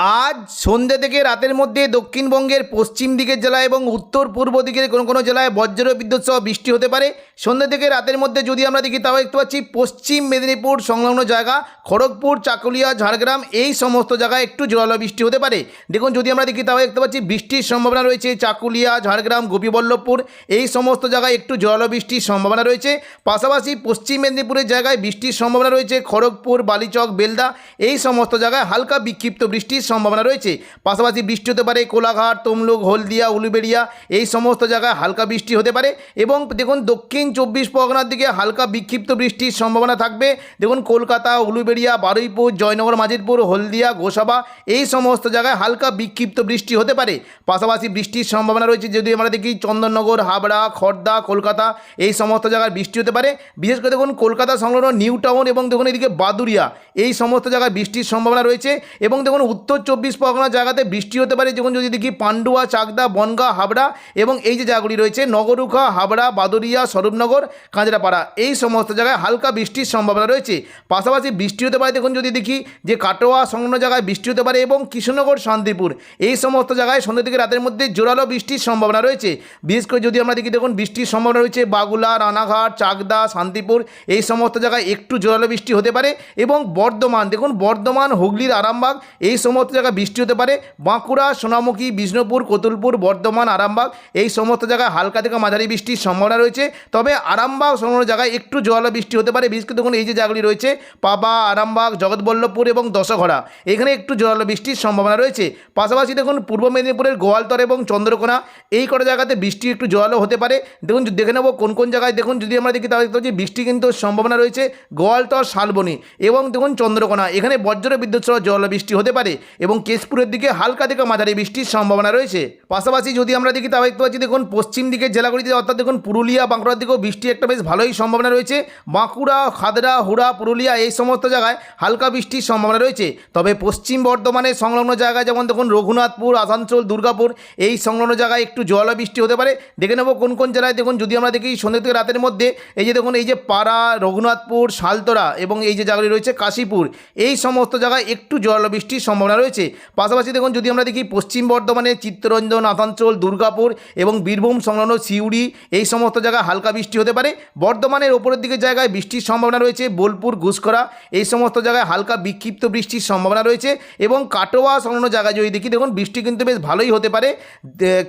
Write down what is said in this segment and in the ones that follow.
আজ সন্ধ্যে থেকে রাতের মধ্যে দক্ষিণবঙ্গের পশ্চিম দিকের জেলা এবং উত্তর পূর্ব দিকের কোনো কোনো জেলায় বজ্র বিদ্যুৎ সহ বৃষ্টি হতে পারে। সন্ধ্যে থেকে রাতের মধ্যে যদি আমরা দেখি, তাও দেখতে পাচ্ছি পশ্চিম মেদিনীপুর সংলগ্ন জায়গা, খড়গপুর, চাকুলিয়া, ঝাড়গ্রাম এই সমস্ত জায়গায় একটু জোরালো বৃষ্টি হতে পারে। দেখুন, যদি আমরা দেখি, তাও দেখতে পাচ্ছি বৃষ্টির সম্ভাবনা রয়েছে চাকুলিয়া, ঝাড়গ্রাম, গোপীবল্লভপুর এই সমস্ত জায়গায় একটু জোরালো বৃষ্টির সম্ভাবনা রয়েছে। পাশাপাশি পশ্চিম মেদিনীপুরের জায়গায় বৃষ্টির সম্ভাবনা রয়েছে খড়গপুর, বালিচক, বেলদা এই সমস্ত জায়গায় হালকা বিক্ষিপ্ত বৃষ্টির সম্ভাবনা রয়েছে। পাশাপাশি বৃষ্টি হতে পারে, কোলাঘাট, তমলুক, হলদিয়া, উলুবেড়িয়া, এই সমস্ত জায়গায় হালকা বৃষ্টি হতে পারে এবং দেখুন দক্ষিণ চব্বিশ পরগনার দিকে হালকা বিক্ষিপ্ত বৃষ্টির সম্ভাবনা থাকবে। দেখুন কলকাতা, উলুবেড়িয়া, বারুইপুর, জয়নগর, মাজিদপুর, হলদিয়া, গোসাবা, এই সমস্ত জায়গায় হালকা বিক্ষিপ্ত বৃষ্টি হতে পারে। পাশাপাশি বৃষ্টির সম্ভাবনা রয়েছে যদি আমরা দেখি চন্দননগর, হাবড়া খড়দা কলকাতা, এই সমস্ত জায়গায় বৃষ্টি হতে পারে। বিশেষ করে দেখুন কলকাতা সংলগ্ন নিউ টাউন এবং দেখুন এদিকে বাদুরিয়া এই সমস্ত জায়গায় বৃষ্টির সম্ভাবনা রয়েছে এবং দেখুন উত্তর চব্বিশ পরগনা জায়গাতে বৃষ্টি হতে পারে। যখন যদি দেখি পান্ডুয়া, চাকদা, বনগা, হাবড়া এবং এই যে জায়গাগুলি রয়েছে, নগরুখা, হাবড়া, বাদুরিয়া, স্বরূপনগর কাঁচরাপাড়া এই সমস্ত জায়গায় হালকা বৃষ্টির সম্ভাবনা রয়েছে। পাশাপাশি বৃষ্টি হতে পারে, দেখুন, যদি দেখি যে কাটোয়া সংলগ্ন জায়গায় বৃষ্টি হতে পারে এবং কৃষ্ণনগর, শান্তিপুর, এই সমস্ত জায়গায় সন্ধ্যে থেকে রাতের মধ্যে জোরালো বৃষ্টির সম্ভাবনা রয়েছে। বিশেষ করে যদি আমরা দেখি, দেখুন, বৃষ্টির সম্ভাবনা রয়েছে বাগুলা, রানাঘাট, চাকদা, শান্তিপুর, এই সমস্ত জায়গায় একটু জোরালো বৃষ্টি হতে পারে এবং বর্ধমান, দেখুন, বর্ধমান, হুগলির আরামবাগ, এই সমস্ত জায়গায় বৃষ্টি হতে পারে। বাঁকুড়া, সোনামুখী, বিষ্ণুপুর, কতুলপুর, বর্ধমান, আরামবাগ, এই সমস্ত জায়গায় হালকা থেকে মাঝারি বৃষ্টির সম্ভাবনা রয়েছে। তবে আরামবাগ সংলগ্ন জায়গায় একটু জোরালো বৃষ্টি হতে পারে। বিশেষ করে দেখুন, এই যে জায়গাগুলি রয়েছে, পাবা, আরামবাগ, জগৎবল্লভপুর এবং দশঘরা এখানে একটু জোরালো বৃষ্টির সম্ভাবনা রয়েছে। পাশাপাশি দেখুন, পূর্ব মেদিনীপুরের গোয়ালতর এবং চন্দ্রকোনা, এই কটা জায়গাতে বৃষ্টি একটু জোরালো হতে পারে। দেখুন দেখে নেব কোন কোন জায়গায়, দেখুন, যদি আমরা দেখি, তাহলে দেখতে পাচ্ছি বৃষ্টি কিন্তু সম্ভাবনা রয়েছে। গোয়ালতর, শালবনি এবং দেখুন, চন্দ্রকোনা, এখানে বজ্র বিদ্যুৎ সহ জল বৃষ্টি হতে পারে। এবং কেশপুরের দিকে হালকা থেকে মাঝারি বৃষ্টির সম্ভাবনা রয়েছে। পাশাপাশি যদি আমরা দেখি, তাহলে দেখতে পাচ্ছি, দেখুন, পশ্চিম দিকের জেলাগুলিতে, অর্থাৎ দেখুন, পুরুলিয়া, বাঁকুড়ার দিকেও বৃষ্টি একটা বেশ ভালোই সম্ভাবনা রয়েছে। বাঁকুড়া খাদড়া হুড়া, পুরুলিয়া এই সমস্ত জায়গায় হালকা বৃষ্টির সম্ভাবনা রয়েছে। তবে পশ্চিম বর্ধমানের সংলগ্ন জায়গায়, যেমন দেখুন, রঘুনাথপুর, আসানসোল, দুর্গাপুর, এই সংলগ্ন জায়গায় একটু জল বৃষ্টি হতে পারে। দেখে নেব কোন কোন জেলায়, দেখুন, যদি আমরা দেখি, সন্ধ্যে থেকে রাতের মধ্যে, এই যে দেখুন, এই যে পাড়া, রঘুনাথপুর, শালতরা এবং এই যে জায়গাগুলি রয়েছে, কাশীপুর, এই সমস্ত জায়গায় একটু জল বৃষ্টির সম্ভাবনা রয়েছে। পাশাপাশি দেখুন, যদি আমরা দেখি পশ্চিম বর্ধমানে চিত্তরঞ্জন, আসানসোল, দুর্গাপুর এবং বীরভূম সংলগ্ন সিউড়ি, এই সমস্ত জায়গায় হালকা বৃষ্টি হতে পারে। বর্ধমানের ওপরের দিকের জায়গায় বৃষ্টির সম্ভাবনা রয়েছে, বোলপুর ঘুষকরা এই সমস্ত জায়গায় হালকা বিক্ষিপ্ত বৃষ্টির সম্ভাবনা রয়েছে এবং কাটোয়া সংলগ্ন জায়গায় যদি দেখি, দেখুন, বৃষ্টি কিন্তু বেশ ভালোই হতে পারে।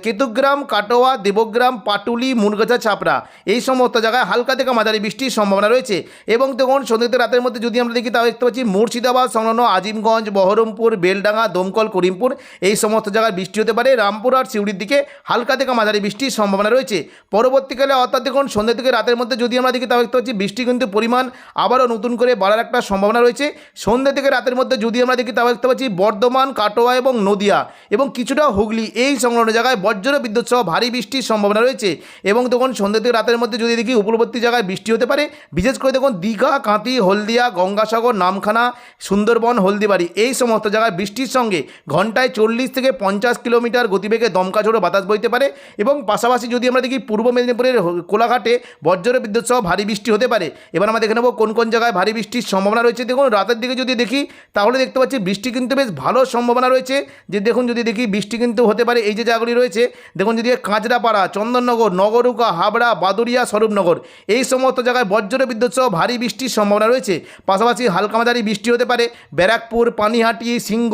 কেতুগ্রাম, কাটোয়া, দেবগ্রাম, পাটুলি মুরগাছা চাপড়া এই সমস্ত জায়গায় হালকা থেকে মাঝারি বৃষ্টির সম্ভাবনা রয়েছে। এবং দেখুন, সন্ধ্যেতে রাতের মধ্যে যদি আমরা দেখি তাও দেখতে পাচ্ছি মুর্শিদাবাদ সংলগ্ন আজিমগঞ্জ, বহরমপুর বেলডাঙ্গা, দমকল, করিমপুর, এই সমস্ত জায়গায় বৃষ্টি হতে পারে। রামপুর আর সিউড়ির দিকে হালকা থেকে মাঝারি বৃষ্টির সম্ভাবনা রয়েছে। পরবর্তীকালে অর্থাৎ দেখুন, সন্ধ্যে থেকে রাতের মধ্যে যদি আমরা দেখি তাও দেখতে পাচ্ছি বৃষ্টি কিন্তু পরিমাণ আবারও নতুন করে বাড়ার একটা সম্ভাবনা রয়েছে। সন্ধ্যে থেকে রাতের মধ্যে যদি আমরা দেখি তাও দেখতে পাচ্ছি বর্ধমান, কাটোয়া এবং নদিয়া এবং কিছুটা হুগলি এই সংলগ্ন জায়গায় বজ্র বিদ্যুৎ সহ ভারী বৃষ্টির সম্ভাবনা রয়েছে। এবং তখন সন্ধ্যে থেকে রাতের মধ্যে যদি দেখি উপকূলবর্তী জায়গায় বৃষ্টি হতে পারে। বিশেষ করে দেখুন, দীঘা কাঁতি হলদিয়া, গঙ্গাসাগর, নামখানা, সুন্দরবন, হলদিবাড়ি এই সমস্ত জায়গায় বৃষ্টির সঙ্গে ঘন্টায় চল্লিশ থেকে পঞ্চাশ কিলোমিটার গতিবেগে দমকা ঝোড়ো বাতাস বইতে পারে এবং পাশাপাশি যদি আমরা দেখি পূর্ব মেদিনীপুরের কোলাঘাটে বজ্র বিদ্যুৎ সহ ভারী বৃষ্টি হতে পারে। এবার আমরা দেখে নেব কোন কোন জায়গায় ভারী বৃষ্টির সম্ভাবনা রয়েছে। দেখুন, রাতের দিকে যদি দেখি, তাহলে দেখতে পাচ্ছি বৃষ্টি কিন্তু বেশ ভালো সম্ভাবনা রয়েছে। যে দেখুন, যদি দেখি বৃষ্টি কিন্তু হতে পারে এই যে জায়গাগুলি রয়েছে, দেখুন, যদি কাঁচরাপাড়া, চন্দননগর, নগরুকা, হাবড়া বাদুরিয়া স্বরূপনগর, এই সমস্ত জায়গায় বজ্র বিদ্যুৎ সহ ভারী বৃষ্টির সম্ভাবনা রয়েছে। পাশাপাশি হালকা মাঝারি বৃষ্টি হতে পারে। ব্যারাকপুর, পানিহাটি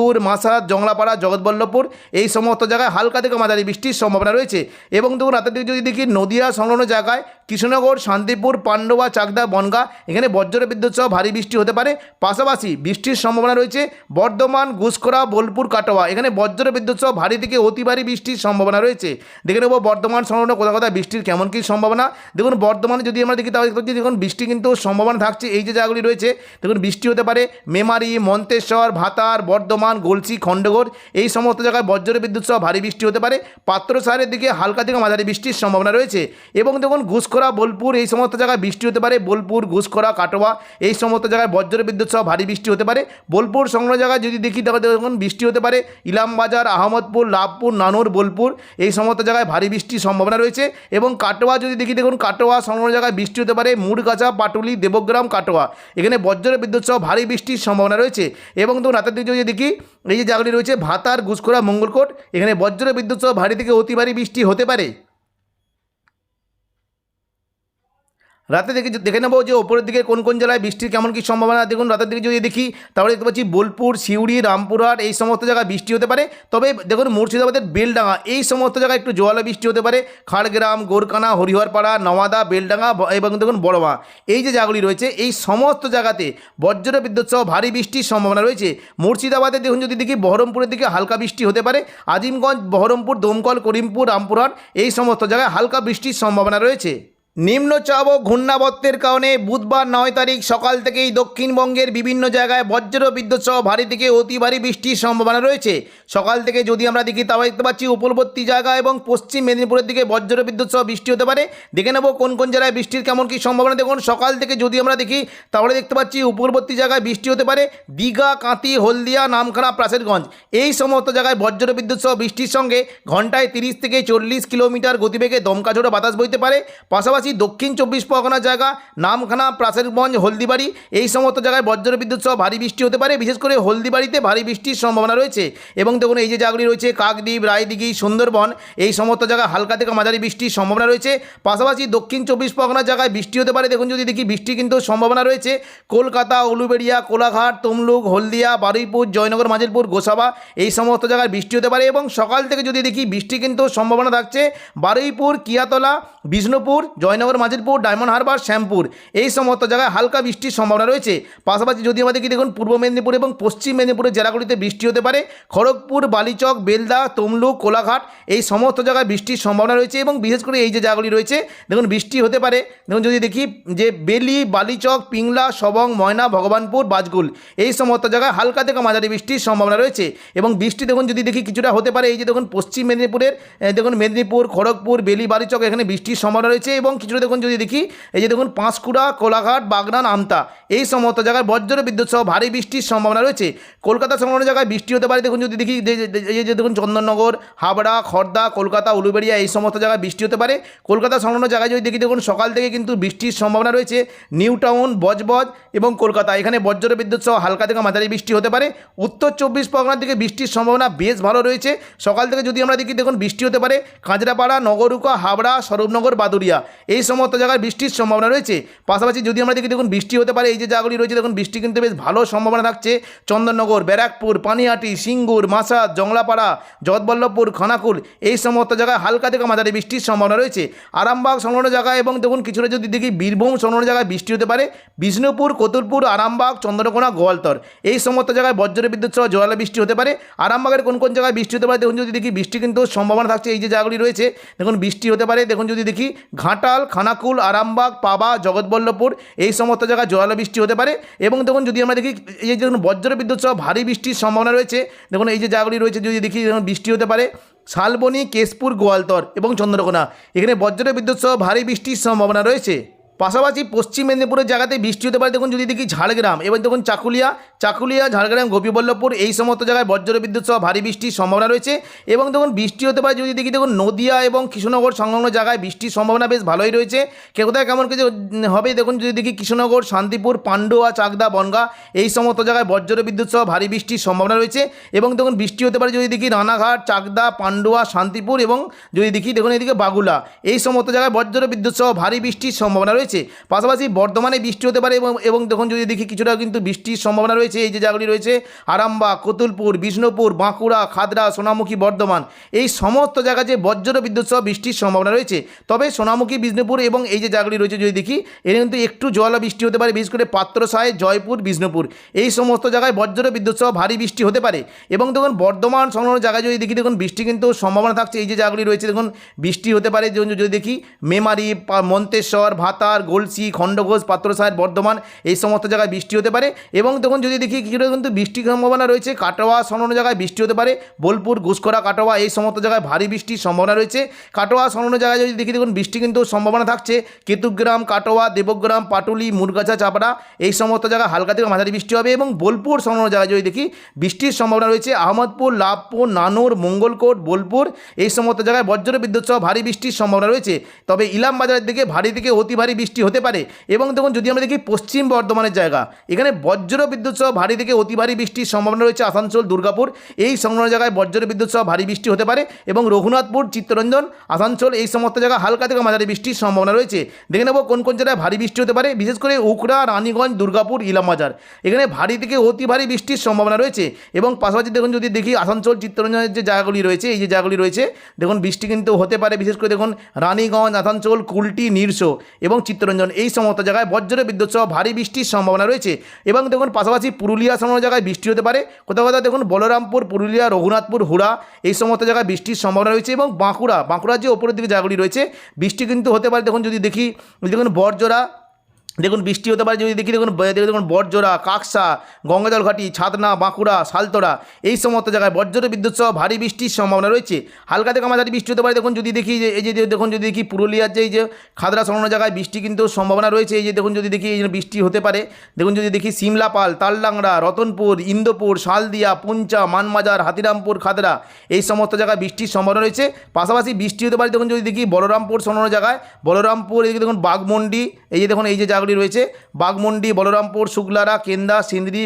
সিঙ্গুর মাসাদ জংলাপাড়া জগৎবল্লভপুর, এই সমস্ত জায়গায় হালকা থেকে মাঝারি বৃষ্টির সম্ভাবনা রয়েছে। এবং দেখুন, রাতের দিকে যদি দেখি নদীয়া সংলগ্ন জায়গায় কৃষ্ণনগর, শান্তিপুর, পান্ডবা, চাকদা, বনগা, এখানে বজ্র বিদ্যুৎ সহ ভারী বৃষ্টি হতে পারে। পাশাপাশি বৃষ্টির সম্ভাবনা রয়েছে বর্ধমান গুসকরা বোলপুর, কাটোয়া। এখানে বজ্র বিদ্যুৎ সহ ভারী থেকে অতি ভারী বৃষ্টির সম্ভাবনা রয়েছে। দেখে নেব বর্ধমান সংলগ্ন কোথাও কোথাও বৃষ্টির কেমন কী সম্ভাবনা। দেখুন, বর্ধমানে যদি আমরা দেখি, তাহলে দেখতে দেখুন, বৃষ্টি কিন্তু সম্ভাবনা থাকছে এই যে জায়গাগুলি রয়েছে। দেখুন, বৃষ্টি হতে পারে মেমারি, মন্তেশ্বর, ভাতার, বর্ধমান গলসি খণ্ডগড় এই সমস্ত জায়গায় বজ্র বিদ্যুৎ সহ ভারী বৃষ্টি হতে পারে। পাত্রসারের দিকে হালকা থেকে মাঝারি বৃষ্টির সম্ভাবনা রয়েছে। এবং দেখুন ঘুষখোরা, বোলপুর, এই সমস্ত জায়গায় বৃষ্টি হতে পারে। বোলপুর, ঘুষখোরা, কাটোয়া, এই সমস্ত জায়গায় বজ্র বিদ্যুৎ সহ ভারী বৃষ্টি হতে পারে। বোলপুর সংগ্রহ জায়গায় যদি দেখি তাহলে দেখুন বৃষ্টি হতে পারে। ইলামবাজার, আহমদপুর, লাভপুর, নানুর, বোলপুর, এই সমস্ত জায়গায় ভারী বৃষ্টির সম্ভাবনা রয়েছে। এবং কাটোয়া যদি দেখি, দেখুন কাটোয়া সংগ্রহ জায়গায় বৃষ্টি হতে পারে। মুড়গাছা, পাটুলি, দেবগ্রাম, কাটোয়া, এখানে বজ্র বিদ্যুৎ সহ ভারী বৃষ্টির সম্ভাবনা রয়েছে। এবং দেখুন রাতের দিকে যদি দেখি, এই যে জায়গাটি রয়েছে, ভাতার, ঘুষখোরা, মঙ্গলকোট, এখানে বজ্র বিদ্যুৎ সহ ভারী থেকে অতি ভারী বৃষ্টি হতে পারে। রাতে দেখে দেখে নেব যে ওপরের দিকে কোন কোন জেলায় বৃষ্টির কেমন কী সম্ভাবনা। দেখুন, রাতের দিকে যদি দেখি, তাহলে দেখতে পাচ্ছি বোলপুর, সিউড়ি, রামপুরহাট, এই সমস্ত জায়গায় বৃষ্টি হতে পারে। তবে দেখুন, মুর্শিদাবাদের বেলডাঙ্গা, এই সমস্ত জায়গায় একটু জোয়ালা বৃষ্টি হতে পারে। খাড়গ্রাম গোরকানা হরিহরপাড়া, নওয়াদা, বেলডাঙ্গা এবং দেখুন, বড়মা। এই যে জায়গাগুলি রয়েছে, এই সমস্ত জায়গাতে বজ্র বিদ্যুৎ সহ ভারী বৃষ্টির সম্ভাবনা রয়েছে। মুর্শিদাবাদে দেখুন, যদি দেখি, বহরমপুরের দিকে হালকা বৃষ্টি হতে পারে। আজিমগঞ্জ, বহরমপুর, দমকল, করিমপুর, রামপুরহাট, এই সমস্ত জায়গায় হালকা বৃষ্টির সম্ভাবনা রয়েছে। নিম্নচাপ ও ঘূর্ণাবর্তের কারণে বুধবার নয় তারিখ সকাল থেকেই দক্ষিণবঙ্গের বিভিন্ন জায়গায় বজ্র বিদ্যুৎ সহ ভারী থেকে অতি ভারী বৃষ্টির সম্ভাবনা রয়েছে। সকাল থেকে যদি আমরা দেখি তাও দেখতে পাচ্ছি উপকূলবর্তী জায়গা এবং পশ্চিম মেদিনীপুরের দিকে বজ্র বিদ্যুৎ সহ বৃষ্টি হতে পারে। দেখে নেব কোন কোন জায়গায় বৃষ্টির কেমন কী সম্ভাবনা। দেখুন, সকাল থেকে যদি আমরা দেখি, তাহলে দেখতে পাচ্ছি উপকূলবর্তী জায়গায় বৃষ্টি হতে পারে। দীঘা কাঁতি হলদিয়া, নামখানা প্রাচেরগঞ্জ এই সমস্ত জায়গায় বজ্র বিদ্যুৎ সহ বৃষ্টির সঙ্গে ঘন্টায় তিরিশ থেকে চল্লিশ কিলোমিটার গতিবেগে দমকা ঝোড়ো বাতাস বইতে পারে। পাশাপাশি দক্ষিণ চব্বিশ পরগনা জায়গা, নামখানা প্রাচেরগঞ্জ হলদিবাড়ি, এই সমস্ত জায়গায় বজ্র বিদ্যুৎ সহ ভারী বৃষ্টি হতে পারে। বিশেষ করে হলদিবাড়িতে ভারী বৃষ্টির সম্ভাবনা রয়েছে এবং দেখুন এই যে জায়গাগুলি রয়েছে, কাকদ্বীপ, রায়দিঘি, সুন্দরবন, এই সমস্ত জায়গায় হালকা থেকে মাঝারি বৃষ্টির সম্ভাবনা রয়েছে। পাশাপাশি দক্ষিণ চব্বিশ পরগনা জায়গায় বৃষ্টি হতে পারে। দেখুন যদি দেখি বৃষ্টি কিন্তু সম্ভাবনা রয়েছে। কলকাতা, উলুবেড়িয়া, কোলাঘাট, তমলুক, হলদিয়া, বারুইপুর, জয়নগর মাজিলপুর গোসাবা, এই সমস্ত জায়গায় বৃষ্টি হতে পারে এবং সকাল থেকে যদি দেখি বৃষ্টি কিন্তু সম্ভাবনা থাকছে। Baruipur, Kiyatala, Bishnupur Joynagar Majilpur diamond harbour, Shyampur. এই সমস্ত জায়গায় হালকা বৃষ্টির সম্ভাবনা রয়েছে। পাশাপাশি যদি আমাদের কি দেখুন, পূর্ব মেদিনীপুর এবং পশ্চিম মেদিনীপুরের জেলাগুলিতে বৃষ্টি হতে পারে। খড়গপুর, বালিচক, বেলদা, তমলুক, কোলাঘাট, এই সমস্ত জায়গায় বৃষ্টির সম্ভাবনা রয়েছে এবং বিশেষ করে এই যে জায়গাগুলি রয়েছে, দেখুন, বৃষ্টি হতে পারে। দেখুন, যদি দেখি যে বেলি, বালিচক, পিংলা, সবং, ময়না, ভগবানপুর, বাজগুল, এই সমস্ত জায়গায় হালকা থেকে মাঝারি বৃষ্টির সম্ভাবনা রয়েছে এবং বৃষ্টি, দেখুন, যদি দেখি কিছুটা হতে পারে, এই যে দেখুন, পশ্চিম মেদিনীপুরের দেখুন, মেদিনীপুর, খড়গপুর, বেলি, বালিচক, এখানে বৃষ্টির সম্ভাবনা রয়েছে এবং কিছুটা দেখুন, যদি দেখি, এই যে দেখুন, পাঁশকুড়া, কোলাঘাট, বাগনান, আমতা, এই সমস্ত জায়গায় বজ্র বিদ্যুৎ সহ ভারী বৃষ্টির সম্ভাবনা রয়েছে। কলকাতা সংলগ্ন জায়গায় বৃষ্টি হতে পারে, দেখুন, যদি দেখি, এই যে দেখুন, চন্দননগর, হাবড়া, খর্দা, কলকাতা, উলুবেড়িয়া, এই সমস্ত জায়গায় বৃষ্টি হতে পারে। কলকাতা সংলগ্ন জায়গায় যদি দেখি, দেখুন, সকাল থেকে কিন্তু বৃষ্টির সম্ভাবনা রয়েছে। নিউ টাউন, বজবজ এবং কলকাতা, এখানে বজ্র বিদ্যুৎ সহ হালকা থেকে মাঝারি বৃষ্টি হতে পারে। উত্তর চব্বিশ পরগনার দিকে বৃষ্টির সম্ভাবনা বেশ ভালো রয়েছে। সকাল থেকে যদি আমরা দেখি, দেখুন, বৃষ্টি হতে পারে, কাঁচরাপাড়া, নগরুকা, হাবড়া, স্বরূপনগর বাদুরিয়া এই সমস্ত জায়গায় বৃষ্টির সম্ভাবনা রয়েছে। পাশাপাশি যদি আমরা দেখি, দেখুন, বৃষ্টি হতে পারে, এই যে জায়গাগুলি রয়েছে, দেখুন, বৃষ্টি কিন্তু বেশ ভালো সম্ভাবনা থাকছে। চন্দননগর, ব্যারাকপুর, পানিহাটি, সিঙ্গুর, মাসাদ, জংলাপাড়া জগৎবল্লভপুর খানাকুল, এই সমস্ত জায়গায় হালকা থেকে মাঝারি বৃষ্টির সম্ভাবনা রয়েছে। আরামবাগ সংলগ্ন জায়গায় এবং দেখুন, কিছুটা যদি দেখি, বীরভূম সংলগ্ন জায়গায় বৃষ্টি হতে পারে। বিষ্ণুপুর কতুলপুর আরামবাগ, চন্দ্রকোনা, গোয়ালতর, এই সমস্ত জায়গায় বজ্র বিদ্যুৎ সহ জোয়ালা বৃষ্টি হতে পারে। আরামবাগের কোন কোন জায়গায় বৃষ্টি হতে পারে, দেখুন, যদি দেখি, বৃষ্টি কিন্তু সম্ভাবনা থাকছে, এই যে জায়গাগুলি রয়েছে, দেখুন, বৃষ্টি হতে পারে। দেখুন, যদি দেখি ঘাটাল খানাকুল, আরামবাগ, পাবা, জগৎবল্লভপুর, এই সমস্ত জায়গায় জোরালো বৃষ্টি হতে পারে। এবং দেখুন, যদি আমরা দেখি, এই যে দেখুন, বজ্র বিদ্যুৎ সহ ভারী বৃষ্টির সম্ভাবনা রয়েছে। দেখুন, এই যে জায়গাগুলি রয়েছে, যদি দেখি যেমন বৃষ্টি হতে পারে। শালবনি, কেশপুর, গোয়ালতর এবং চন্দ্রকোনা। এখানে বজ্র বিদ্যুৎ সহ ভারী বৃষ্টির সম্ভাবনা রয়েছে। পাশাপাশি পশ্চিম মেদিনীপুরের জায়গাতে বৃষ্টি হতে পারে। দেখুন যদি দেখি ঝাড়গ্রাম এবং দেখুন চাকুলিয়া। চাকুলিয়া, ঝাড়গ্রাম, গোপীবল্লভপুর, এই সমস্ত জায়গায় বজ্র বিদ্যুৎ সহ ভারী বৃষ্টির সম্ভাবনা রয়েছে এবং দেখুন বৃষ্টি হতে পারে যদি দেখি দেখুন নদিয়া এবং কৃষ্ণনগর সংলগ্ন জায়গায় বৃষ্টির সম্ভাবনা বেশ ভালোই রয়েছে। কে কোথায় কেমন কিছু হবে দেখুন যদি দেখি কৃষ্ণনগর, শান্তিপুর, পান্ডুয়া, চাকদা, বনগা, এই সমস্ত জায়গায় বজ্র বিদ্যুৎ সহ ভারী বৃষ্টির সম্ভাবনা রয়েছে এবং দেখুন বৃষ্টি হতে পারে যদি দেখি রানাঘাট, চাকদা, পান্ডুয়া, শান্তিপুর এবং যদি দেখি দেখুন এদিকে বাগুলা, এই সমস্ত জায়গায় বজ্র বিদ্যুৎ সহ ভারী বৃষ্টির সম্ভাবনা রয়েছে। পাশাপাশি বর্ধমানে বৃষ্টি হতে পারে এবং দেখুন যদি দেখি কিছুটা কিন্তু বৃষ্টির সম্ভাবনা রয়েছে। রয়েছে এই যে জায়গাগুলি রয়েছে আরামবা কতুলপুর, বিষ্ণুপুর, বাঁকুড়া, খাদরা, সোনামুখী, বর্ধমান, এই সমস্ত জায়গায় যে বজ্র বিদ্যুৎ সহ বৃষ্টির সম্ভাবনা রয়েছে। তবে সোনামুখী, বিষ্ণুপুর এবং এই যে জায়গাগুলি রয়েছে যদি দেখি এখানে কিন্তু একটু জল বৃষ্টি হতে পারে, বিশেষ করে পাত্রসায়, জয়পুর, বিষ্ণুপুর। এই সমস্ত জায়গায় বজ্র বিদ্যুৎ সহ ভারী বৃষ্টি হতে পারে। এবং দেখুন বর্ধমান সংলগ্ন জায়গায় যদি দেখি, দেখুন বৃষ্টি কিন্তু সম্ভাবনা থাকছে। এই যে জায়গাগুলি রয়েছে, দেখুন বৃষ্টি হতে পারে। যদি দেখি, মেমারি মন্তেশ্বর ভাতার গলসি, খণ্ডঘোষ পাত্রসাহের বর্ধমান এই সমস্ত জায়গায় বৃষ্টি হতে পারে এবং দেখুন যদি দেখি কিছুটা কিন্তু বৃষ্টির সম্ভাবনা রয়েছে, কাটোয়া সংলগ্ন জায়গায় বৃষ্টি হতে পারে, বোলপুর ঘুষকরা কাটোয়া এই সমস্ত জায়গায় ভারী বৃষ্টির সম্ভাবনা রয়েছে। কাটোয়া সংলগ্ন জায়গায় যদি দেখি দেখুন বৃষ্টি কিন্তু সম্ভাবনা থাকছে, কেতুগ্রাম, কাটোয়া, দেবগ্রাম, পাটুলি, মুরগাছা, চাপড়া এই সমস্ত জায়গায় হালকা থেকে মাঝারি বৃষ্টি হবে এবং বোলপুর সংলগ্ন জায়গায় যদি দেখি বৃষ্টির সম্ভাবনা রয়েছে, আহমদপুর, লাভপুর, নানুর, মঙ্গলকোট, বোলপুর এই সমস্ত জায়গায় বজ্র বিদ্যুৎ সহ ভারী বৃষ্টির সম্ভাবনা রয়েছে। তবে ইলাম বাজারের দিকে ভারী থেকে অতি ভারী বৃষ্টি হতে পারে। এবং দেখুন, যদি আমরা দেখি পশ্চিম বর্ধমানের জায়গা, এখানে বজ্র বিদ্যুৎ সহ ভারী থেকে অতি ভারী বৃষ্টির সম্ভাবনা রয়েছে আসানসোল, দুর্গাপুর। এই সংলগ্ন জায়গায় বজ্র বিদ্যুৎ সহ ভারী বৃষ্টি হতে পারে এবং রঘুনাথপুর, চিত্তরঞ্জন, আসানসোল এই সমস্ত জায়গায় হালকা থেকে মাঝারি বৃষ্টির সম্ভাবনা রয়েছে। দেখে নেব কোন কোন জায়গায় ভারী বৃষ্টি হতে পারে। বিশেষ করে উকড়া, রানীগঞ্জ, দুর্গাপুর, ইলামবাজার। এখানে ভারী থেকে অতি ভারী বৃষ্টির সম্ভাবনা রয়েছে এবং পাশাপাশি দেখুন, যদি দেখি আসানসোল, চিত্তরঞ্জনের যে জায়গাগুলি রয়েছে, এই যে জায়গাগুলি রয়েছে, দেখুন বৃষ্টি কিন্তু হতে পারে। বিশেষ করে দেখুন, রানীগঞ্জ, আসানসোল, কুলটি, নিরস এবং চিত্তরঞ্জন এই সমস্ত জায়গায় বজ্র বিদ্যুৎ সহ ভারী বৃষ্টির সম্ভাবনা রয়েছে। এবং দেখুন পাশাপাশি পুরুলিয়া সমস্ত জায়গায় বৃষ্টি হতে পারে। কোথাও কোথাও দেখুন বলরামপুর, পুরুলিয়া, রঘুনাথপুর, হুড়া এই সমস্ত জায়গায় বৃষ্টির সম্ভাবনা রয়েছে এবং বাঁকুড়া, বাঁকুড়ার যে ওপরের দিকে জায়গাগুলি রয়েছে, বৃষ্টি কিন্তু হতে পারে। দেখুন যদি দেখি, দেখুন বরজোড়া দেখুন বৃষ্টি হতে পারে, যদি দেখি দেখুন দেখুন বটজোড়া কাকসা গঙ্গাজল ঘাটি ছাতনা, বাঁকুড়া, শালতোড়া, এই সমস্ত জায়গায় বজ্র বিদ্যুৎ সহ ভারী বৃষ্টির সম্ভাবনা রয়েছে। হালকা থেকে মাঝারি বৃষ্টি হতে পারে, দেখুন যদি দেখি যে, এই যে দেখুন যদি দেখি পুরুলিয়ার যে, এই যে খাদরা সংলগ্ন জায়গায় বৃষ্টি কিন্তু সম্ভাবনা রয়েছে, এই যে দেখুন যদি দেখি এই বৃষ্টি হতে পারে, দেখুন যদি দেখি সিমলাপাল, তালডাংরা, রতনপুর, ইন্দোপুর, শালদিয়া, পুঞ্চা, মানমাজার, হাতিরামপুর, খাদরা, এই সমস্ত জায়গায় বৃষ্টির সম্ভাবনা রয়েছে। পাশাপাশি বৃষ্টি হতে পারে, দেখুন যদি দেখি বলরামপুর সংলগ্ন জায়গায়, বলরামপুর এদিকে দেখুন বাঘমন্ডি, এই যে দেখুন, এই যে জায়গাগুলি রয়েছে। বাঘমন্ডি বলরামপুর, শুক্লারা, কেন্দা, সিন্দ্রি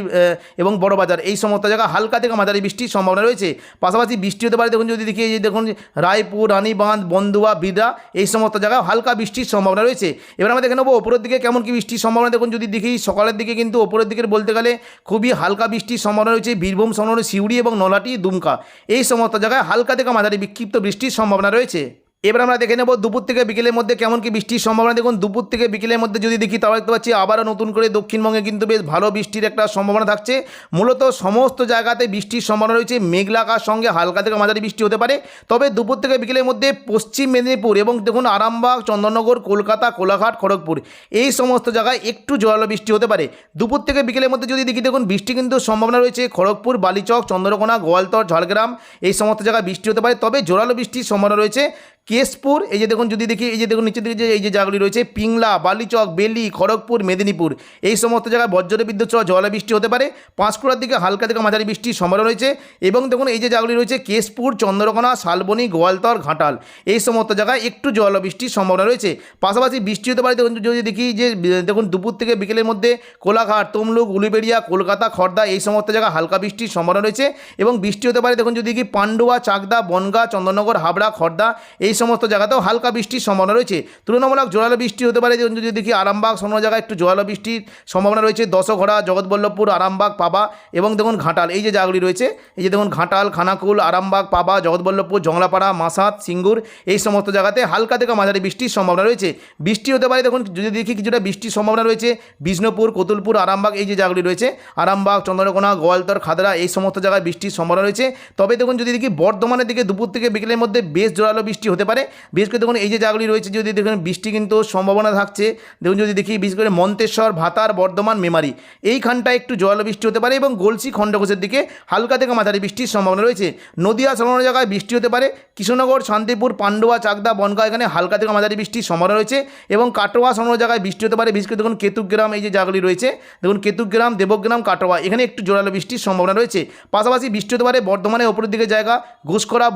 এবং বড়বাজার। এই সমস্ত জায়গা হালকা থেকে মাঝারি বৃষ্টির সম্ভাবনা রয়েছে। পাশাপাশি বৃষ্টি হতে পারে, দেখুন যদি দেখি যে দেখুন, রায়পুর, রানীবাঁধ বন্দুয়া বিদা এই সমস্ত জায়গায় হালকা বৃষ্টির সম্ভাবনা রয়েছে। এবার আমরা দেখে নেব ওপরের দিকে কেমন কি বৃষ্টির সম্ভাবনা। দেখুন যদি দেখি, সকালের দিকে কিন্তু ওপরের দিকে বলতে গেলে খুবই হালকা বৃষ্টির সম্ভাবনা রয়েছে। বীরভূম, সংলগ্ন সিউড়ি এবং নলাটি দুমকা। এই সমস্ত জায়গায় হালকা থেকে মাঝারি বিক্ষিপ্ত বৃষ্টির সম্ভাবনা রয়েছে। এবার আমরা দেখে নেব দুপুর থেকে বিকেলের মধ্যে কেমন কি বৃষ্টির সম্ভাবনা। দেখুন, দুপুর থেকে বিকেলের মধ্যে যদি দেখি, তাহলে দেখতে পাচ্ছি আবারও নতুন করে দক্ষিণবঙ্গে কিন্তু বেশ ভালো বৃষ্টির একটা সম্ভাবনা থাকছে। মূলত সমস্ত জায়গাতে বৃষ্টির সম্ভাবনা রয়েছে। মেঘলাকার সঙ্গে হালকা থেকে মাঝারি বৃষ্টি হতে পারে। তবে দুপুর থেকে বিকেলের মধ্যে পশ্চিম মেদিনীপুর এবং দেখুন, আরামবাগ চন্দননগর কলকাতা, কোলাঘাট, খড়গপুর এই সমস্ত জায়গায় একটু জোরালো বৃষ্টি হতে পারে। দুপুর থেকে বিকেলের মধ্যে যদি দেখি, দেখুন, বৃষ্টি কিন্তু সম্ভাবনা রয়েছে খড়গপুর, বালিচক, চন্দ্রকোনা, গোয়ালতর, ঝাড়গ্রাম এই সমস্ত জায়গায় বৃষ্টি হতে পারে। তবে জোরালো বৃষ্টির সম্ভাবনা রয়েছে কেশপুর, এই যে দেখুন যদি দেখি, এই যে দেখুন নিচের দিকে যে, এই যে জায়গাগুলি রয়েছে, পিংলা, বালিচক, বেলি, খড়গপুর, মেদিনীপুর। এই সমস্ত জায়গায় বজ্র বিদ্যুৎ সহ বৃষ্টি হতে পারে। পাঁশকুড়ার দিকে হালকা থেকে মাঝারি বৃষ্টির সম্ভাবনা রয়েছে। এবং দেখুন এই যে জায়গাগুলি রয়েছে, কেশপুর, চন্দ্রকোনা, শালবনী, গোয়ালতর, ঘাটাল। এই সমস্ত জায়গায় একটু বৃষ্টির সম্ভাবনা রয়েছে। পাশাপাশি বৃষ্টি হতে পারে, দেখুন যদি দেখি যে, দেখুন দুপুর থেকে বিকেলের মধ্যে কোলাঘাট, তমলুক, উলুবেড়িয়া, কলকাতা খড়দা এই সমস্ত জায়গায় হালকা বৃষ্টির সম্ভাবনা রয়েছে। এবং বৃষ্টি হতে পারে, দেখুন যদি দেখি, পান্ডুয়া, চাকদা, বনগা চন্দননগর হাবড়া খড়দা এই সমস্ত জায়গাতেও হালকা বৃষ্টির সম্ভাবনা রয়েছে। তুলনামূলক জোরালো বৃষ্টি হতে পারে। যদি দেখি আরামবাগ কোনো জায়গায় একটু জোরালো বৃষ্টির সম্ভাবনা রয়েছে। দশঘড়া, জগৎবল্লভপুর, আরামবাগ, পাবা এবং দেখুন ঘাটাল। এই যে জায়গাগুলি রয়েছে, এই যে দেখুন ঘাটাল, খানাকুল, আরামবাগ, পাবা, জগৎবল্লভপুর, জংলাপাড়া মাসাত সিঙ্গুর, এই সমস্ত জায়গাতে হালকা থেকে মাঝারি বৃষ্টির সম্ভাবনা রয়েছে। বৃষ্টি হতে পারে দেখুন, যদি দেখি কিছুটা বৃষ্টির সম্ভাবনা রয়েছে, বিষ্ণুপুর, কতুলপুর, আরামবাগ, এই যে জায়গাগুলি রয়েছে, আরামবাগ, চন্দ্রকোনা, গোয়ালতর, খাদরা, এই সমস্ত জায়গায় বৃষ্টির সম্ভাবনা রয়েছে। তবে দেখুন, যদি দেখি বর্ধমানের দিকে দুপুর থেকে বিকেলের মধ্যে বেশ জোরালো বৃষ্টি হতে পারে। বিশেষ করে দেখুন, এই যে জায়গাগুলি রয়েছে, যদি দেখুন, বৃষ্টি কিন্তু সম্ভাবনা থাকছে। দেখুন, যদি দেখি, বিশেষ করে মন্তেশ্বর, ভাতার বর্ধমান, মেমারি, এইখানটায় একটু জল বৃষ্টি হতে পারে এবং গলসি, খণ্ডঘোষের দিকে হালকা থেকে মাঝারি বৃষ্টির সম্ভাবনা রয়েছে। নদিয়া সংলগ্ন জায়গায় বৃষ্টি হতে পারে। কৃষ্ণনগর, শান্তিপুর, পান্ডুয়া, চাকদা, বনগাঁ, এখানে হালকা থেকে মাঝারি বৃষ্টির সম্ভাবনা রয়েছে এবং কাটোয়া সংলগ্ন জায়গায় বৃষ্টি হতে পারে। বিশেষ করে দেখুন, কেতুগ্রাম, এই যে জায়গাগুলি রয়েছে, দেখুন, কেতুগ্রাম, দেবগ্রাম, কাটোয়া, এখানে একটু জোরালো বৃষ্টির সম্ভাবনা রয়েছে। পাশাপাশি বৃষ্টি হতে পারে বর্ধমানের ওপরের দিকে জায়গা ঘুষখরা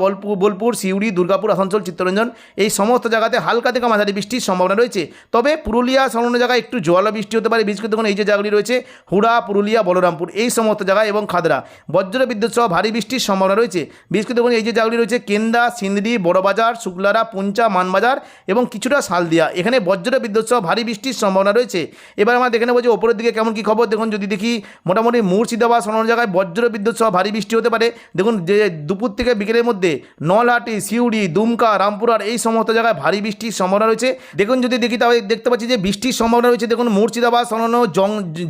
বলপুর, সিউড়ি, দুর্গাপুর, আসানসোল চিত্তরঞ্জন, এই সমস্ত জায়গাতে হালকা থেকে মাঝারি বৃষ্টির সম্ভাবনা রয়েছে। তবে পুরুলিয়া সংলগ্ন জায়গায় একটু জোয়ালা বৃষ্টি হতে পারে। বিশেষ করে এই যে জায়গাগুলি রয়েছে, হুড়া, পুরুলিয়া, বলরামপুর, এই সমস্ত জায়গায় এবং খাদরা। বজ্র বিদ্যুৎ সহ ভারী বৃষ্টির সম্ভাবনা রয়েছে। বিশেষ করে দেখুন, এই যে জায়গাগুলি রয়েছে, কেন্দা সিন্দি বড়বাজার, শুক্লারা, পুঞ্চা, মানবাজার এবং কিছুটা শালদিয়া। এখানে বজ্র বিদ্যুৎ সহ ভারী বৃষ্টির সম্ভাবনা রয়েছে। এবার আমরা দেখে নেব যে ওপরের দিকে কেমন কী খবর। দেখুন, যদি দেখি, মোটামুটি মুর্শিদাবাদ সংলগ্ন জায়গায় বজ্র বিদ্যুৎ সহ ভারী বৃষ্টি হতে পারে। দেখুন, যে দুপুর থেকে বিকেলের মধ্যে নলহাটি, সিউড়ি, দুমকা রামপুরহাট এই সমস্ত জায়গায় ভারী বৃষ্টির সম্ভাবনা রয়েছে। দেখুন যদি দেখি তাহলে দেখতে পাচ্ছি যে বৃষ্টির সম্ভাবনা রয়েছে। দেখুন মুর্শিদাবাদ সংলগ্ন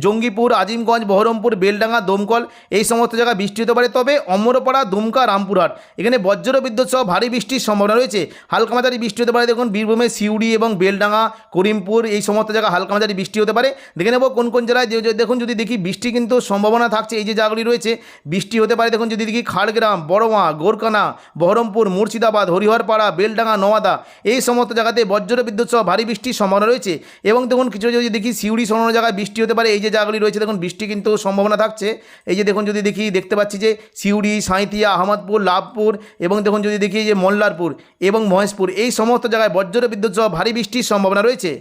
জঙ্গিপুর, আজিমগঞ্জ, বহরমপুর, বেলডাঙ্গা, দমকল, এই সমস্ত জায়গায় বৃষ্টি হতে পারে। তবে অমরপাড়া, দুমকা, রামপুরহাট, এখানে বজ্র বিদ্যুৎ সহ ভারী বৃষ্টির সম্ভাবনা রয়েছে। হালকা মাঝারি বৃষ্টি হতে পারে। দেখুন বীরভূমে সিউড়ি এবং বেলডাঙ্গা, করিমপুর, এই সমস্ত জায়গায় হালকা মাঝারি বৃষ্টি হতে পারে। দেখে নেব কোন কোন জেলায় দেখুন যদি দেখি বৃষ্টি কিন্তু সম্ভাবনা থাকছে। এই যে জায়গাগুলি রয়েছে, বৃষ্টি হতে পারে। দেখুন যদি দেখি খাড়গ্রাম বড়মা গোরকানা বহরমপুর, মুর্শিদাবাদ, হরিহরপাড়া বেলডাঙ্গা, নওয়াদা এই সমস্ত জায়গাতে বজ্র বিদ্যুৎ সহ ভারী বৃষ্টির সম্ভাবনা রয়েছে এবং দেখুন কিছু যদি দেখি সিউড়ি সংলগ্ন জায়গায় বৃষ্টি হতে পারে, এই যে জায়গাগুলি রয়েছে দেখুন বৃষ্টি কিন্তু সম্ভাবনা থাকছে। এই যে দেখুন যদি দেখি দেখতে পাচ্ছি যে সিউড়ি সাঁইতিয়া আহমদপুর, লাভপুর এবং দেখুন যদি দেখি যে মল্লারপুর এবং মহেশপুর এই সমস্ত জায়গায় বজ্র বিদ্যুৎ সহ ভারী বৃষ্টির সম্ভাবনা রয়েছে।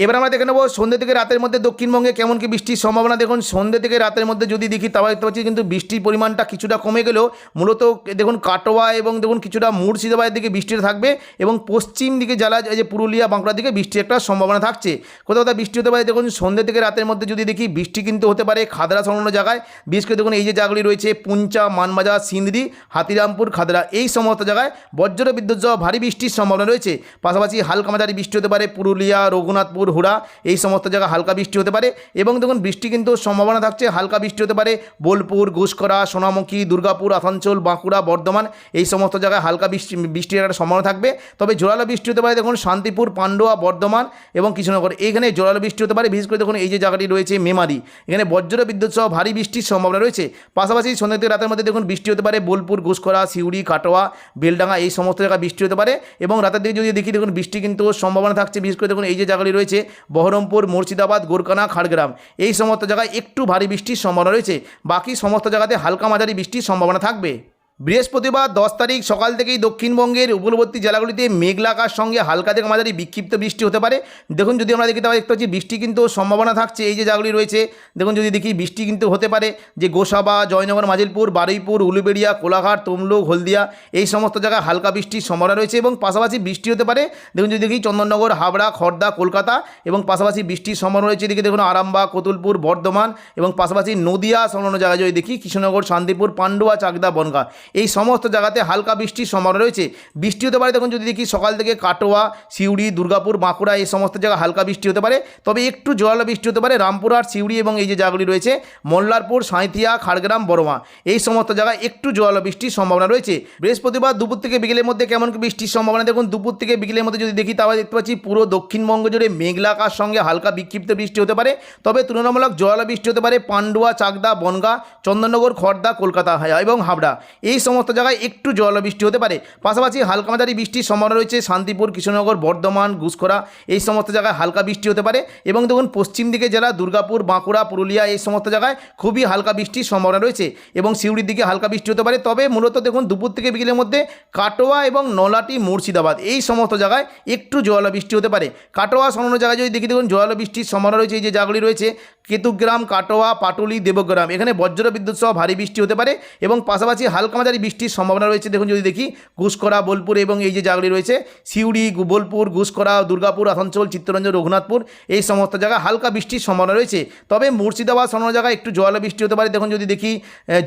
এবার আমরা দেখে নেব সন্ধ্যে থেকে রাতের মধ্যে দক্ষিণবঙ্গে কেমন কি বৃষ্টির সম্ভাবনা। দেখুন, সন্ধ্যে থেকে রাতের মধ্যে যদি দেখি, তাহলে দেখতে পাচ্ছি কিন্তু বৃষ্টির পরিমাণটা কিছুটা কমে গেলেও মূলত দেখুন কাটোয়া এবং দেখুন কিছুটা মুর্শিদাবাদের দিকে বৃষ্টিটা থাকবে এবং পশ্চিম দিকে জেলা যে পুরুলিয়া, বাঁকুড়ার দিকে বৃষ্টির একটা সম্ভাবনা থাকছে। কোথাও কোথাও বৃষ্টি হতে পারে, দেখুন সন্ধ্যে থেকে রাতের মধ্যে যদি দেখি, বৃষ্টি কিন্তু হতে পারে খাদরা সংলগ্ন জায়গায়। বিশেষ করে দেখুন এই যে জায়গাগুলি রয়েছে, পুঞ্চা, মানবাজার সিন্দি হাতিরামপুর খাদরা এই সমস্ত জায়গায় বজ্র বিদ্যুৎ সহ ভারী বৃষ্টির সম্ভাবনা রয়েছে। পাশাপাশি হালকা মাঝারি বৃষ্টি হতে পারে পুরুলিয়া, রঘুনাথপুর হুড়া, এই সমস্ত জায়গায় হালকা বৃষ্টি হতে পারে। এবং দেখুন, বৃষ্টি কিন্তু সম্ভাবনা থাকছে, হালকা বৃষ্টি হতে পারে। বোলপুর ঘুষকরা সোনামুখী, দুর্গাপুর, আসানসোল, বাঁকুড়া, বর্ধমান, এই সমস্ত জায়গায় হালকা বৃষ্টি, বৃষ্টির একটা সম্ভাবনা থাকবে। তবে জোরালো বৃষ্টি হতে পারে দেখুন, শান্তিপুর, পান্ডুয়া, বর্ধমান এবং কৃষ্ণনগর। এইখানে জোরালো বৃষ্টি হতে পারে, বিশেষ করে দেখুন, এই যে জায়গাটি রয়েছে মেমারি। এখানে বজ্র বিদ্যুৎ সহ ভারী বৃষ্টির সম্ভাবনা রয়েছে। পাশাপাশি সন্ধ্যা থেকে রাতের মধ্যে দেখুন, বৃষ্টি হতে পারে, বোলপুর ঘুষকরা সিউড়ি, কাটোয়া, বেলডাঙ্গা, এই সমস্ত জায়গায় বৃষ্টি হতে পারে। এবং রাতের দিকে যদি দেখি, দেখুন, বৃষ্টি কিন্তু সম্ভাবনা থাকছে। বিশেষ করে দেখুন, এই যে জায়গাটি রয়েছে বহরমপুর, মুর্শিদাবাদ গোরকানা খাড়গ্রাম। এই সমস্ত জায়গায় একটু ভারী বৃষ্টির সম্ভাবনা রয়েছে। বাকি সমস্ত জায়গাতে হালকা মাঝারি বৃষ্টির সম্ভাবনা থাকবে। বৃহস্পতিবার দশ তারিখ সকাল থেকেই দক্ষিণবঙ্গের উপকূলবর্তী জেলাগুলিতে মেঘলা সঙ্গে হালকা থেকে মাঝারি বিক্ষিপ্ত বৃষ্টি হতে পারে। দেখুন, যদি আমরা দেখি, তাহলে দেখতে পাচ্ছি বৃষ্টি কিন্তু সম্ভাবনা থাকছে এই যে জায়গাগুলি রয়েছে। দেখুন, যদি দেখি বৃষ্টি কিন্তু হতে পারে, যে গোসাবা, জয়নগর, মাজিলপুর, বারুইপুর, উলুবেড়িয়া, কোলাঘাট, তমলুক, হলদিয়া, এই সমস্ত জায়গায় হালকা বৃষ্টির সম্ভাবনা রয়েছে এবং পাশাপাশি বৃষ্টি হতে পারে। দেখুন, যদি দেখি চন্দননগর, হাবড়া, খর্দা, কলকাতা এবং পাশাপাশি বৃষ্টির সম্ভাবনা রয়েছে। এদিকে দেখুন, আরামবাগ, কতুলপুর, বর্ধমান এবং পাশাপাশি নদিয়া, সংলগ্ন জায়গায় যদি দেখি, কৃষ্ণনগর, শান্তিপুর, পান্ডুয়া, চাকদা, বনগা। এই সমস্ত জায়গাতে হালকা বৃষ্টির সম্ভাবনা রয়েছে। বৃষ্টি হতে পারে, দেখুন যদি দেখি সকাল থেকে কাটোয়া, সিউড়ি, দুর্গাপুর, বাঁকুড়া এই সমস্ত জায়গায় হালকা বৃষ্টি হতে পারে। তবে একটু জোরালো বৃষ্টি হতে পারে রামপুরহাট, সিউড়ি এবং এই যে জায়গাগুলি রয়েছে, মোল্লারপুর, সাঁইথিয়া, খাড়গ্রাম, বড়মা, এই সমস্ত জায়গায় একটু জোরালো বৃষ্টির সম্ভাবনা রয়েছে। বৃহস্পতিবার দুপুর থেকে বিকেলের মধ্যে কেমন বৃষ্টির সম্ভাবনা, দেখুন দুপুর থেকে বিকেলের মধ্যে যদি দেখি, তাহলে দেখতে পাচ্ছি পুরো দক্ষিণবঙ্গ জুড়ে মেঘলা আকাশ সঙ্গে হালকা বিক্ষিপ্ত বৃষ্টি হতে পারে। তবে তুলনামূলক জোরালো বৃষ্টি হতে পারে পান্ডুয়া, চাকদা, বনগা, চন্দননগর খড়দা কলকাতা, এবং হাবড়া। এই সমস্ত জায়গায় একটু জল বৃষ্টি হতে পারে। পাশাপাশি হালকা মাঝারি বৃষ্টির সম্ভাবনা রয়েছে শান্তিপুর, কৃষ্ণনগর, বর্ধমান, ঘুষখরা, এই সমস্ত জায়গায় হালকা বৃষ্টি হতে পারে এবং দেখুন পশ্চিম দিকে জেলা দুর্গাপুর, বাঁকুড়া, পুরুলিয়া এই সমস্ত জায়গায় খুবই হালকা বৃষ্টির সম্ভাবনা রয়েছে এবং সিউড়ির দিকে হালকা বৃষ্টি হতে পারে। তবে মূলত দেখুন দুপুর থেকে বিকেলের মধ্যে কাটোয়া এবং নলাটি, মুর্শিদাবাদ এই সমস্ত জায়গায় একটু জোয়ালো বৃষ্টি হতে পারে। কাটোয়া সংলগ্ন জায়গায় যদি দেখি দেখুন জোয়ালো বৃষ্টির সম্ভাবনা রয়েছে এই যে জায়গাগুলি রয়েছে, কেতুগ্রাম, কাটোয়া, পাটুলি, দেবগ্রাম এখানে বজ্র বিদ্যুৎ সহ ভারী বৃষ্টি হতে পারে এবং পাশাপাশি হালকা মাঝারি বৃষ্টির সম্ভাবনা রয়েছে। দেখুন যদি দেখি ঘুষকরা বোলপুর এবং এই যে জায়গাগুলি রয়েছে, সিউড়ি, বোলপুর ঘুষকরা দুর্গাপুর, আসানসোল, চিত্তরঞ্জন, রঘুনাথপুর, এই সমস্ত জায়গায় হালকা বৃষ্টির সম্ভাবনা রয়েছে। তবে মুর্শিদাবাদ সংলগ্ন জায়গায় একটু জোয়ালো বৃষ্টি হতে পারে। দেখুন যদি দেখি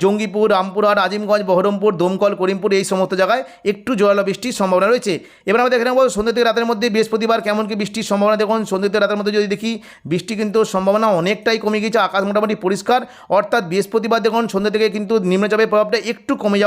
জঙ্গিপুর রামপুরহাট আজিমগঞ্জ বহরমপুর, দমকল, করিমপুর, এই সমস্ত জায়গায় একটু জোয়ালো বৃষ্টির সম্ভাবনা রয়েছে। এবার আমরা দেখে নেব সন্ধ্যে থেকে রাতের মধ্যে বৃহস্পতিবার কেমন কি বৃষ্টির সম্ভাবনা। দেখুন সন্ধ্যে থেকে রাতের মধ্যে যদি দেখি, বৃষ্টি কিন্তু সম্ভাবনা অনেকটাই কমে গেছে আকাশ মোটামুটি পরিষ্কার। অর্থাৎ বৃহস্পতিবার দেখুন সন্ধ্যে থেকে কিন্তু নিম্নচাপের প্রভাবটা একটু কমে